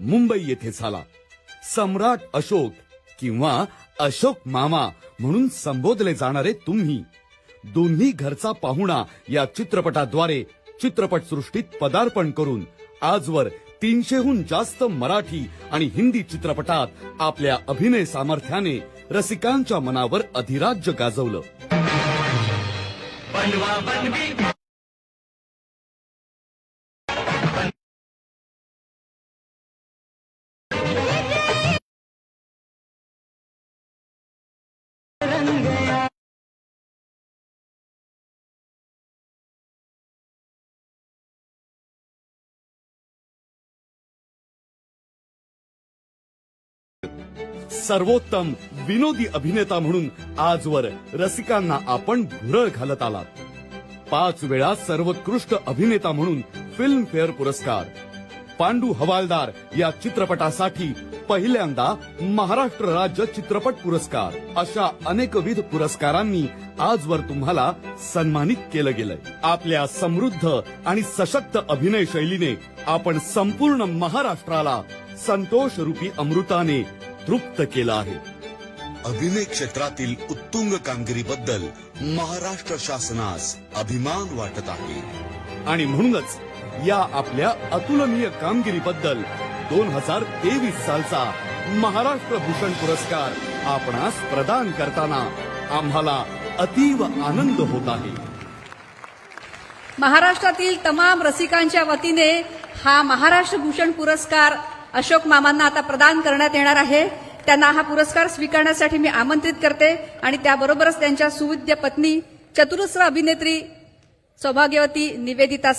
मुंबई येथे झाला. सम्राट अशोक किंवा अशोक मामा म्हणून संबोधले जाणारे तुम्ही. दोन्ही घरचा पाहुणा या चित्रपटाद्वारे चित्रपटसृष्टीत पदार्पण करून आजवर तीनशेहून जास्त मराठी आणि हिंदी चित्रपटात आपल्या अभिनय सामर्थ्याने रसिकांच्या मनावर अधिराज्य गाजवलं. सर्वोत्तम विनोदी अभिनेता म्हणून आजवर रसिकांना आपण भुरळ घालत आलात. पाच वेळा सर्वोत्कृष्ट अभिनेता म्हणून फिल्मफेअर पुरस्कार. पांडू हवालदार या चित्रपटासाठी पहिल्यांदा महाराष्ट्र राज्य चित्रपट पुरस्कार. अशा अनेकविध पुरस्कारांनी आजवर तुम्हाला सन्मानित केलं गेलंय. आपल्या समृद्ध आणि सशक्त अभिनय शैलीने आपण संपूर्ण महाराष्ट्राला संतोष रूपी अमृताने तृप्त केलं आहे. अभिनय क्षेत्रातील उत्तुंग कामगिरीबद्दल महाराष्ट्र शासनास अभिमान वाटत आहे. आणि म्हणूनच या आपल्या अतुलनीय कामगिरीबद्दल दोन हजार तेवीस सालचा महाराष्ट्र भूषण पुरस्कार आपणास प्रदान करताना आम्हाला अतीव आनंद होत आहे. महाराष्ट्रातील तमाम रसिकांच्या वतीने हा महाराष्ट्र भूषण पुरस्कार अशोक मामांना आता प्रदान करण्यात येणार आहे. त्यांना हा पुरस्कार स्वीकारण्यासाठी मी आमंत्रित करते आणि त्याबरोबरच त्यांच्या सुविद्य पत्नी चतुरस्र अभिनेत्री सौभाग्यवती निवेदिता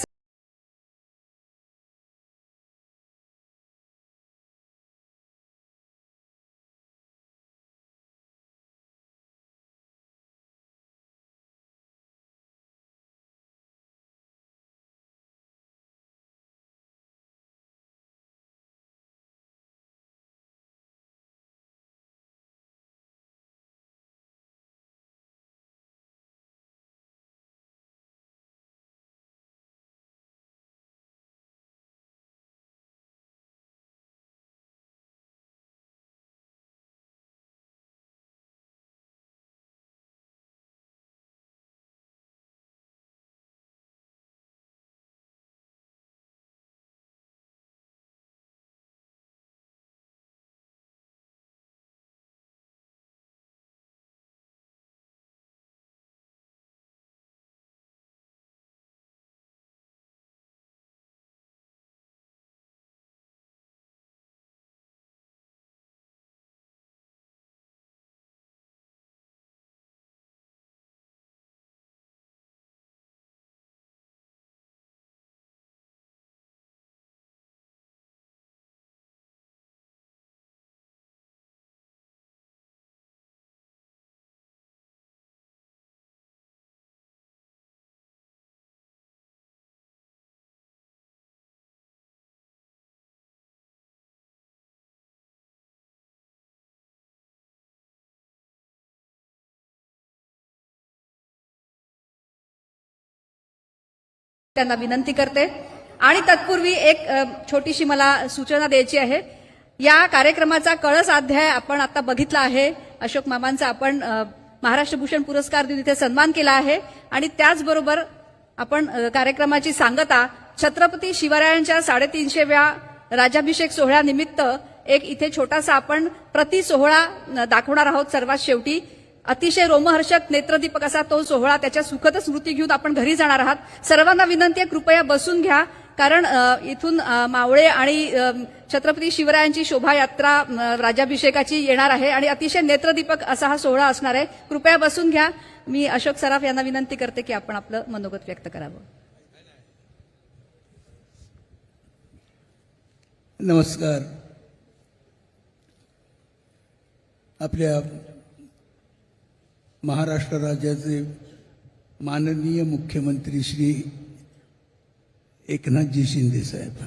त्यांना विनंती करते. आणि तत्पूर्वी एक छोटीशी मला सूचना द्यायची आहे. या कार्यक्रमाचा कळस अध्याय आपण आता बघितला आहे. अशोक मामांचा आपण महाराष्ट्र भूषण पुरस्कार देऊन इथे सन्मान केला आहे. आणि त्याचबरोबर आपण कार्यक्रमाची सांगता छत्रपती शिवरायांच्या साडेतीनशेव्या राज्याभिषेक सोहळ्यानिमित्त एक इथे छोटासा आपण प्रति सोहळा दाखवणार आहोत सर्वात शेवटी. अतिशय रोमहर्षक नेत्रदीपक असा तो सोहळा त्याच्या सुखद स्मृती घेऊन आपण घरी जाणार आहात. सर्वांना विनंती आहे कृपया बसून घ्या. कारण इथून मावळे आणि छत्रपती शिवरायांची शोभायात्रा राज्याभिषेकाची येणार आहे आणि अतिशय नेत्रदीपक असा हा सोहळा असणार आहे. कृपया बसून घ्या. मी अशोक सराफ यांना विनंती करते की आपण आपलं मनोगत व्यक्त करावं. नमस्कार. आपल्या महाराष्ट्र राज्याचे माननीय मुख्यमंत्री श्री एकनाथजी शिंदे साहेब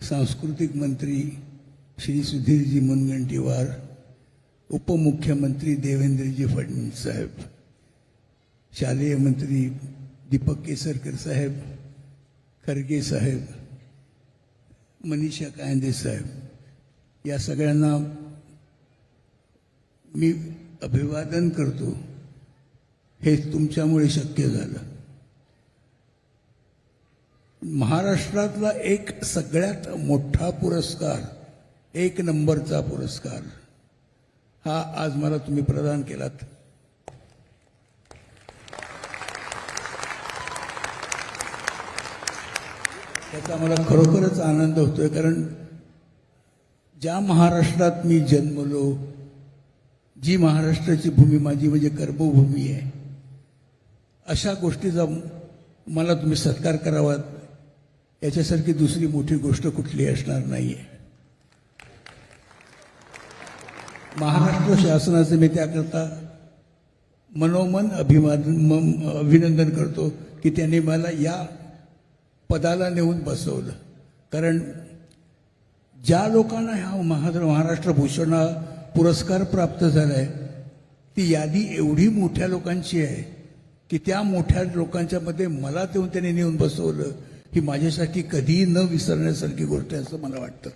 सांस्कृतिक मंत्री श्री सुधीरजी मुनगंटीवार उपमुख्यमंत्री देवेंद्रजी फडणवीस साहेब शालेय मंत्री दीपक केसरकर साहेब खरगे साहेब मनीषा कायंदे साहेब या सगळ्यांना मी अभिवादन करतो. हे तुमच्यामुळे शक्य झालं. महाराष्ट्रातला एक सगळ्यात मोठा पुरस्कार एक नंबरचा पुरस्कार हा आज मला तुम्ही प्रदान केलात. त्याचा मला खरोखरच आनंद होतोय कारण ज्या महाराष्ट्रात मी जन्मलो जी महाराष्ट्राची भूमी माझी म्हणजे कर्मभूमी आहे. अशा गोष्टीचा मला तुम्ही सत्कार करावा याच्यासारखी दुसरी मोठी गोष्ट कुठली असणार नाही आहे महाराष्ट्र शासनाचं मी त्याकरता मनोमन अभिमान म- अभिनंदन करतो की त्यांनी मला या पदाला नेऊन बसवलं. कारण ज्या लोकांना ह्या महारा महाराष्ट्र भूषण पुरस्कार प्राप्त झाला आहे ती यादी एवढी मोठ्या लोकांची आहे की त्या मोठ्या लोकांच्यामध्ये मला देऊन त्यांनी नेऊन बसवलं ही माझ्यासाठी कधीही न विसरण्यासारखी गोष्ट आहे असं मला वाटतं.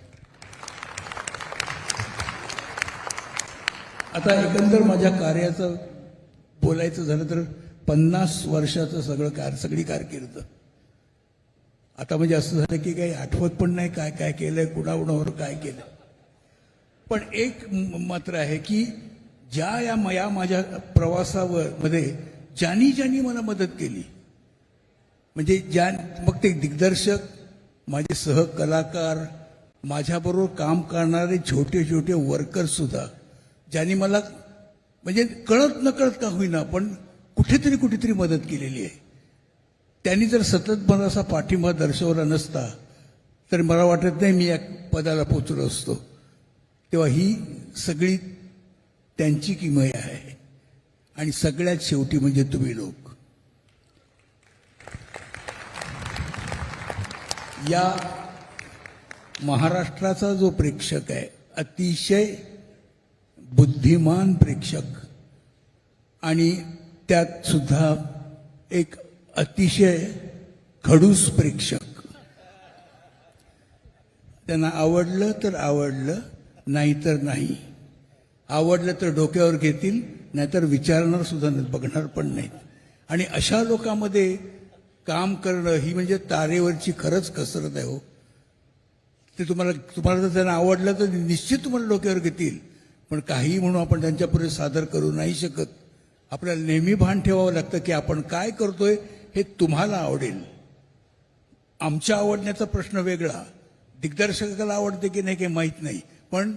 आता एकंदर माझ्या कार्याचं बोलायचं झालं तर पन्नास वर्षाचं सगळं कार सगळी कारकीर्द. आता म्हणजे असं झालं की काही आठवत पण नाही काय काय केलंय कुणाकुणावर काय केलं पण एक म- मात्र आहे की ज्या या म- या माझ्या प्रवासावर मध्ये ज्यांनी ज्यांनी मला मदत केली म्हणजे ज्या मग ते दिग्दर्शक माझे सहकलाकार माझ्याबरोबर काम करणारे छोटे छोटे वर्कर्ससुद्धा ज्यांनी मला म्हणजे कळत न कळत का होईना पण कुठेतरी कुठेतरी मदत केलेली आहे. त्यांनी जर सतत मला असा पाठिंबा दर्शवला नसता तर मला वाटत नाही मी या पदाला पोचलो असतो. तेव्हा ही सगळी त्यांची किमय आहे. आणि सगळ्यात शेवटी म्हणजे तुम्ही लोक. या महाराष्ट्राचा जो प्रेक्षक आहे अतिशय बुद्धिमान प्रेक्षक आणि त्यात सुद्धा एक अतिशय खडूस प्रेक्षक. त्यांना आवडलं तर आवडलं नाही तर नाही. आवडलं तर डोक्यावर घेतील नाहीतर विचारणार सुद्धा नाही बघणार पण नाहीत. आणि अशा लोकांमध्ये काम करणं ही म्हणजे तारेवरची खरंच कसरत आहे हो. ते तुम्हाला तुम्हाला जर त्यांना आवडलं तर निश्चित तुम्हाला डोक्यावर घेतील. पण काही म्हणून आपण त्यांच्यापुढे सादर करू नाही शकत. आपल्याला नेहमी भान ठेवावं लागतं की आपण काय करतोय हे तुम्हाला आवडेल. आमच्या आवडण्याचा प्रश्न वेगळा. दिग्दर्शकाला आवडते की नाही काही माहीत नाही. पण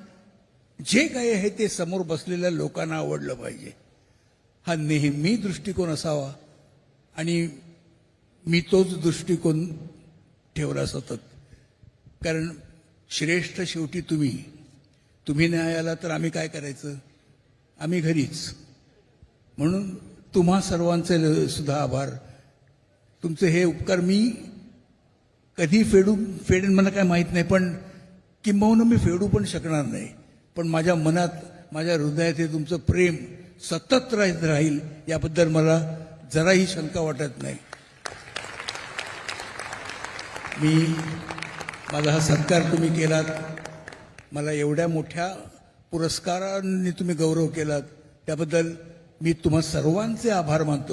जे काही आहे ते समोर बसलेल्या लोकांना आवडलं पाहिजे. हा नेहमी दृष्टिकोन असावा आणि मी तोच दृष्टिकोन ठेवला सतत. कारण श्रेष्ठ शेवटी तुम्ही. तुम्ही नाही आला तर आम्ही काय करायचं? आम्ही घरीच. म्हणून तुम्हा सर्वांचे ल- सुद्धा आभार. तुमचे हे उपकार मी कधी फेडू फेडेन मला काय माहीत नाही पण किंबहुना मी फेडू पण शकणार नाही. पण माझ्या मनात माझ्या हृदयात हे तुमचं प्रेम सतत राहत राहील याबद्दल मला जराही शंका वाटत नाही. मी माझा हा सत्कार तुम्ही केलात. मला एवढ्या मोठ्या पुरस्कारांनी तुम्ही गौरव केलात. त्याबद्दल मी तुम्हा सर्वांचे आभार मानतो.